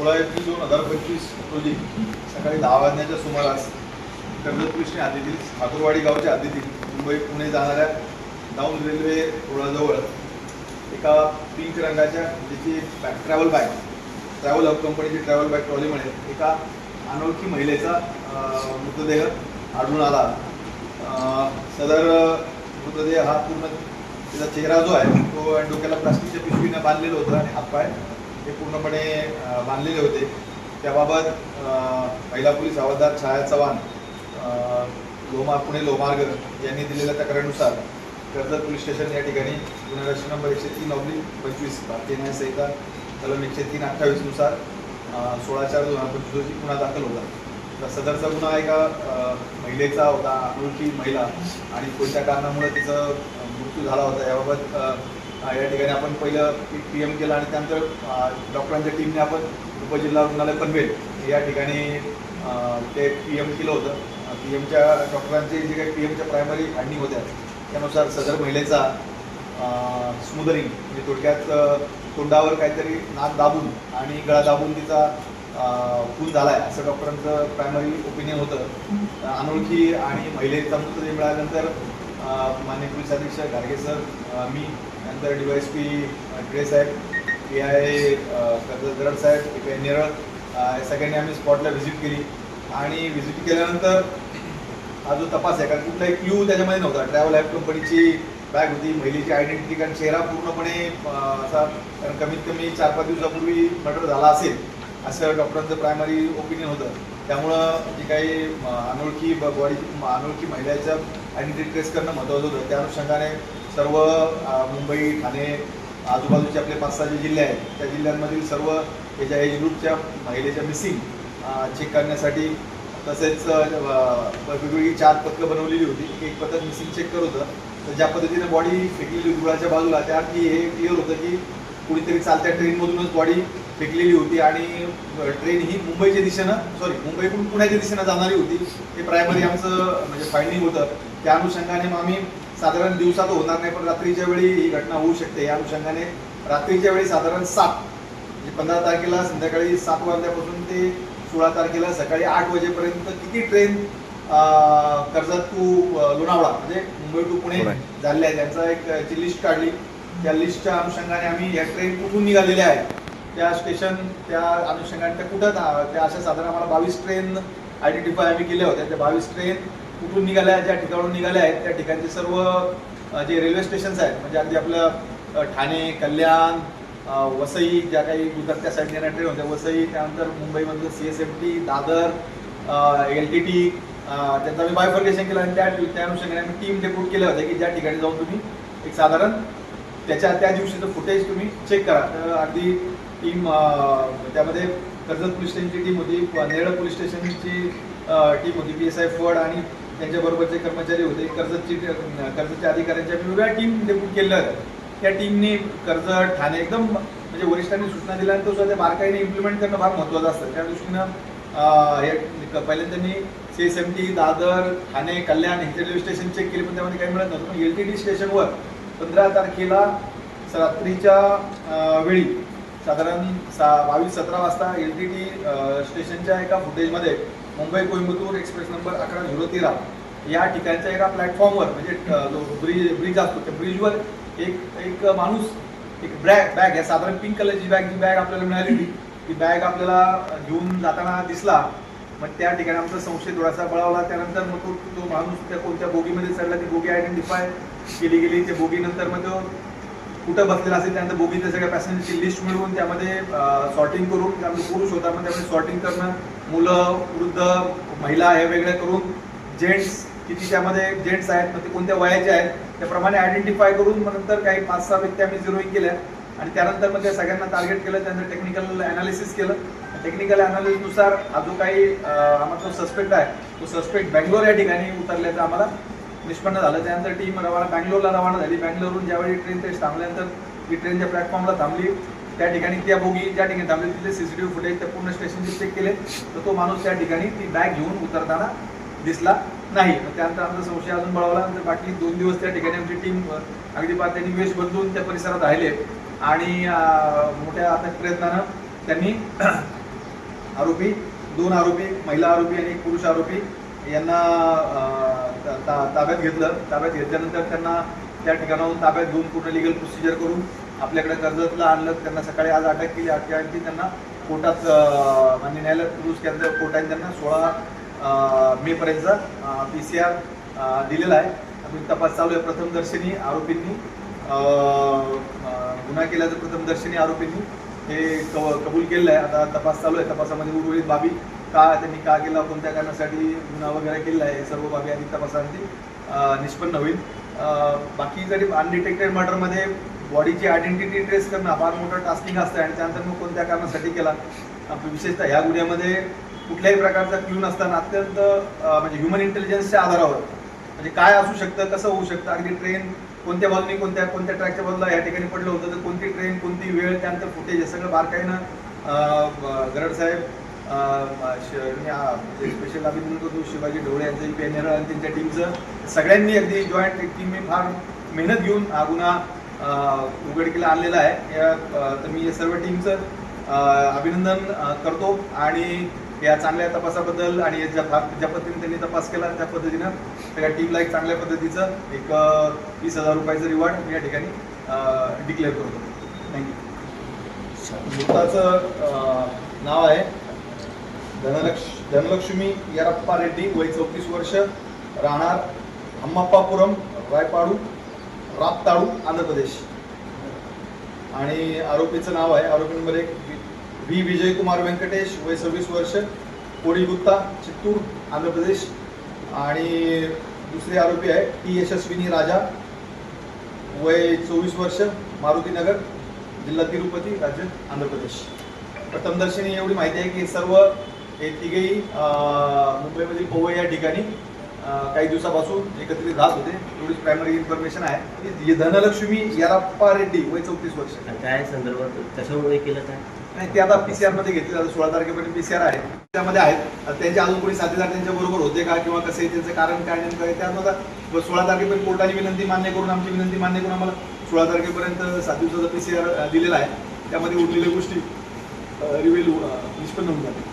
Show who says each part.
Speaker 1: सोळा एप्रिल दोन हजार पंचवीस रोजी सकाळी दहा वाजण्याच्या सुमारास कर्जत पोलीसने हद्दीतील ठाकूरवाडी गावच्या हद्दीतील मुंबई पुणे जाणाऱ्या डाऊन रेल्वे रुळाजवळ एका पिंक रंगाच्या ज्याची bag travel bag travel hub कंपनीची ट्रॅव्हल बॅग ट्रॉलीमुळे एका अनोळखी महिलेचा मृतदेह आढळून आला. सदर मृतदेह हा पूर्ण त्याचा चेहरा जो आहे तो डोक्याला प्लास्टिकच्या पिशवीने बांधलेला होता आणि हातपाय हे पूर्णपणे बांधलेले होते. त्याबाबत महिला पोलीस हवालदार छाया चव्हाण लोमा पुणे लोमार्ग यांनी दिलेल्या तक्रारीनुसार कर्जत पोलीस स्टेशन या ठिकाणी गुन्हा रजिस्टर नंबर एकशे तीन ऑब्लिक पंचवीस भारतीय न्याय संहिता कलम एकशे तीन अठ्ठावीसनुसार सोळा चार दोन हजार पंचवीस रोजी गुन्हा दाखल होता. तर सदरचा गुन्हा एका महिलेचा होता अनोळखी महिला आणि कोणत्या कारणामुळे तिचा मृत्यू झाला होता? याबाबत या ठिकाणी आपण पहिलं पी एम केलं आणि त्यानंतर डॉक्टरांच्या टीमने आपण उपजिल्हा रुग्णालय पनवेल या ठिकाणी ते पी एम केलं होतं. पी एमच्या डॉक्टरांचे जे काही पी एमच्या प्रायमरी हँडिंग होत्या त्यानुसार सदर महिलेचा स्मुदरिंग म्हणजे थोडक्यात तोंडावर काहीतरी नाक दाबून आणि गळा दाबून तिचा खून झाला आहे असं डॉक्टरांचं प्रायमरी ओपिनियन होतं. अनोळखी आणि महिलेचा मृतदेह मिळाल्यानंतर अं, माननीय पोलीस अधीक्षक गाडगे सर मी नंतर D Y S P Tile Saheb P I Karjat साहेब ए पी आय नेरळ या सगळ्यांनी आम्ही स्पॉटला व्हिजिट केली. आणि व्हिजिट केल्यानंतर हा जो तपास आहे कारण कुठलाही क्ल्यू त्याच्यामध्ये नव्हता. ट्रॅव्हल ॲप कंपनीची बॅग होती महिलेची आयडेंटिटी कारण चेहरा पूर्णपणे असा कारण कमीत कमी चार पाच दिवसापूर्वी मर्डर झाला असेल असं डॉक्टरांचं प्रायमरी ओपिनियन होतं. त्यामुळं जी काही अनोळखी बॉडी अनोळखी महिलेच्या आयडेंटिटी ट्रेस करणं महत्त्वाचं होतं. त्या अनुषंगाने सर्व मुंबई ठाणे आजूबाजूचे आपले पाच सहा जे जिल्हे आहेत त्या जिल्ह्यांमधील सर्व याच्या एज ग्रुपच्या महिलेच्या मिसिंग चेक करण्यासाठी तसेच वेगवेगळी चार पथकं बनवलेली होती. एक पथक मिसिंग चेक करत होतं. तर ज्या पद्धतीने बॉडी फेकलेली होती गुळाच्या बाजूला त्याआधी हे क्लिअर होतं की कुणीतरी चालत्या ट्रेनमधूनच बॉडी फेकलेली होती आणि ट्रेन ही मुंबईच्या दिशेनं सॉरी मुंबईकडून पुण्याच्या दिशेनं जाणारी होती. हे प्रायमरी आमचं म्हणजे फायंडिंग होतं. त्या अनुषंगाने मग आम्ही साधारण दिवसात होणार नाही पण रात्रीच्या वेळी ही घटना होऊ शकते. या अनुषंगाने रात्रीच्या वेळी साधारण सात म्हणजे पंधरा तारखेला संध्याकाळी सात वाजल्यापासून ते सोळा तारखेला सकाळी आठ वाजेपर्यंत किती ट्रेन कर्जत टू लोणावळा म्हणजे मुंबई टू पुणे. झालेल्या आहेत त्यांचा एक याची लिस्ट काढली. त्या लिस्टच्या अनुषंगाने आम्ही या ट्रेन कुठून निघालेल्या आहेत? त्या स्टेशन त्या अनुषंगाने त्या कुठं त्या अशा साधारण आम्हाला बावीस ट्रेन आयडेंटिफाय आम्ही केल्या होत्या. त्या बावीस ट्रेन कुठून निघाल्या आहेत, ज्या ठिकाणून निघाल्या आहेत त्या ठिकाणचे सर्व जे रेल्वे स्टेशन्स आहेत म्हणजे अगदी आपलं ठाणे कल्याण वसई ज्या काही गुजरातच्या साईडने येणाऱ्या ट्रेन होत्या वसई त्यानंतर मुंबईमधलं C S M T Dadar L T T त्यांचं आम्ही बायफर्केशन केलं आणि त्या त्या अनुषंगाने आम्ही टीम डेप्यूट केल्या होत्या की ज्या ठिकाणी जाऊन तुम्ही एक साधारण त्याच्या त्या दिवशीचं फुटेज तुम्ही चेक करा. तर अगदी टीम त्यामध्ये कर्जत पोलीस स्टेशनची टीम होती नेरळ पोलीस स्टेशनची टीम होती पी एस आय फड आणि त्यांच्याबरोबरचे कर्मचारी होते कर्जतची कर्जतच्या अधिकाऱ्यांच्या वेगवेगळ्या टीम नेमून केलं. त्या टीमने कर्जत ठाणे एकदम म्हणजे वरिष्ठांनी सूचना दिल्यानंतर सुद्धा सध्या बारकाईने इम्प्लिमेंट करणं फार महत्त्वाचं असतं. त्या दृष्टीनं हे पहिल्यांदा त्यांनी C S M T Dadar Thane Kalyan हे रेल्वे स्टेशन चेक केले पण त्यामध्ये काही मिळत नव्हतं. पण एल टी डी स्टेशनवर पंधरा तारखेला रात्रीच्या वेळी साधारण सा बावीस सतरा वाजता एल टी टी स्टेशनच्या एका फुटेजमध्ये मुंबई कोइंबतूर एक्सप्रेस नंबर अकरा झिरो तेरा या ठिकाणच्या एका प्लॅटफॉर्मवर म्हणजे ब्रिज ब्रिज असतो त्या ब्रिजवर एक एक माणूस एक ब्रॅग बॅग आहे साधारण पिंक कलरची बॅग जी बॅग आपल्याला मिळाली होती ती बॅग आपल्याला घेऊन जाताना दिसला. मग त्या ठिकाणी आमचा संशय थोडासा बळावला. त्यानंतर मग तो तो माणूस त्या कोणत्या बोगीमध्ये चढला ती बोगी आयडेंटिफाय केली गेली. त्या बोगीनंतर मग तो कुठं बसलेला असेल त्यानंतर बोगीच्या सगळ्या पॅसेंजरची लिस्ट मिळवून त्यामध्ये सॉर्टिंग करून त्यामध्ये पुरुष होता मग त्यामध्ये सॉर्टिंग करणं मुलं वृद्ध महिला हे वेगळे करून जेंट्स किती त्यामध्ये जेंट्स आहेत मग ते कोणत्या वयाचे आहेत त्याप्रमाणे आयडेंटिफाय करून मग नंतर काही पाच सहा व्यक्ती आम्ही झिरोईंग केल्या. आणि त्यानंतर मग त्या सगळ्यांना टार्गेट केलं त्यांचं टेक्निकल अनालिसिस केलं. टेक्निकल अनालिसिसनुसार हा जो काही आम्हाला जो सस्पेक्ट आहे तो सस्पेक्ट बँगलोर या ठिकाणी उतरल्याचा आम्हाला निष्पन्न झालं. त्यानंतर टीम रवाना बँगलोरला रवाना झाली. बँगलोरहून ज्यावेळी ट्रेन ते थांबल्यानंतर ती ट्रेनच्या प्लॅटफॉर्मला थांबली. त्या ठिकाणी त्या बोगी ज्या ठिकाणी थांबली तिथले सीसीटीव्ही फुटेज त्या पूर्ण स्टेशनचे चेक केले. तर तो माणूस त्या ठिकाणी ती बॅग घेऊन उतरताना दिसला नाही. त्यानंतर आमचा संशय अजून बळवला. नंतर बाकी दोन दिवस त्या ठिकाणी आमची टीम अगदी पार त्यांनी वेश बदलून त्या परिसरात राहिले. आणि मोठ्या आता प्रयत्नानं त्यांनी आरोपी दोन आरोपी महिला आरोपी आणि एक पुरुष आरोपी यांना ताब्यात घेतलं. ताब्यात घेतल्यानंतर त्यांना त्या ठिकाणाहून ताब्यात घेऊन पूर्ण लिगल प्रोसिजर करून आपल्याकडे कर्जतला आणलं. त्यांना सकाळी आज अटक केली. अटक आणखी त्यांना कोर्टात म्हणजे मान्य न्यायालयात प्रोड्यूस केल्यानंतर कोर्टाने त्यांना सोळा मे पर्यंतचा पी सी आर दिलेला आहे. अजून तपास चालू आहे. प्रथमदर्शनी आरोपींनी गुन्हा केल्याचं प्रथमदर्शनी आरोपींनी हे कव कबूल केलेलं आहे. आता तपास चालू आहे. तपासामध्ये उर्वरित बाबी का त्यांनी का केला कोणत्या कारणासाठी गुन्हा वगैरे केला आहे. सर्व बाबी अधिक तपासासाठी निष्पन्न होईल. बाकी जरी अनडिटेक्टेड मर्डरमध्ये बॉडीची आयडेंटिटी ट्रेस करणं फार मोठं टास्किंग असतं आणि त्यानंतर मग कोणत्या कारणासाठी केला? विशेषतः ह्या गुन्ह्यामध्ये कुठल्याही प्रकारचा क्ल्यू नसताना अत्यंत म्हणजे ह्युमन इंटेलिजन्सच्या आधारावर म्हणजे काय असू शकतं कसं होऊ शकतं अगदी ट्रेन कोणत्या बाजूने कोणत्या कोणत्या ट्रॅकच्या बाजूला या ठिकाणी पडलं होतं तर कोणती ट्रेन कोणती वेळ त्यानंतर फुटेज हे सगळं बारकाईनं गरड साहेब स्पेशल म्हणजे अभिनंदन करतो शिवाजी ढोळे यांचं पेनर आणि त्यांच्या टीमचं सगळ्यांनी अगदी जॉईंट टीमने फार मेहनत घेऊन हा गुन्हा उघडकीला आणलेला आहे. या तर मी या सर्व टीमचं अभिनंदन करतो आणि या चांगल्या तपासाबद्दल आणि ज्या ज्या पद्धतीने त्यांनी तपास केला त्या पद्धतीनं सगळ्या टीमला एक चांगल्या पद्धतीचं एक वीस हजार रुपयाचं रिवॉर्ड मी या ठिकाणी डिक्लेअर करतो. थँक्यू मृताचं नाव आहे. धनलक्ष धनलक्ष्मी यरप्पा रेड्डी वय चौतीस वर्ष राहणार हम्मप्पापुरम रायपाडू रापताळू आंध्र प्रदेश. आणि आरोपीचं नाव आहे आरोपी नंबर एक व्ही विजय कुमार व्यंकटेश वय सव्वीस वर्ष कोडी गुप्ता चित्तूर आंध्र प्रदेश. आणि दुसरे आरोपी आहे टी यशस्विनी राजा वय चोवीस वर्ष मारुती नगर जिल्हा तिरुपती राज्य आंध्र प्रदेश. प्रथमदर्शनी एवढी माहिती आहे की सर्व हे तिघेही मुंबईमधील पोवई या ठिकाणी काही दिवसापासून एकत्रित राहत होते. एवढीच प्रायमरी इन्फॉर्मेशन आहे. ही धनलक्ष्मी याराप्पा रेड्डी वय चौतीस वर्ष.
Speaker 2: काय संदर्भात कशामुळे केलं काय
Speaker 1: आणि ते आता पी सी आरमध्ये घेतले आता सोळा तारखेपर्यंत पी सी आर आहे. त्यामध्ये आहेत. त्यांचे अजून कोणी साथीदार त्यांच्या बरोबर होते का? किंवा कसे त्यांचं कारण काय नेमकं आहे? त्यामध्ये सोळा तारखेपर्यंत कोर्टाने विनंती मान्य करून आमची विनंती मान्य करून आम्हाला सोळा तारखेपर्यंत सात दिवसाचा पी सी आर दिलेला आहे. त्यामध्ये उरलेल्या गोष्टी रिव्हिल निष्पन्न होऊन जाते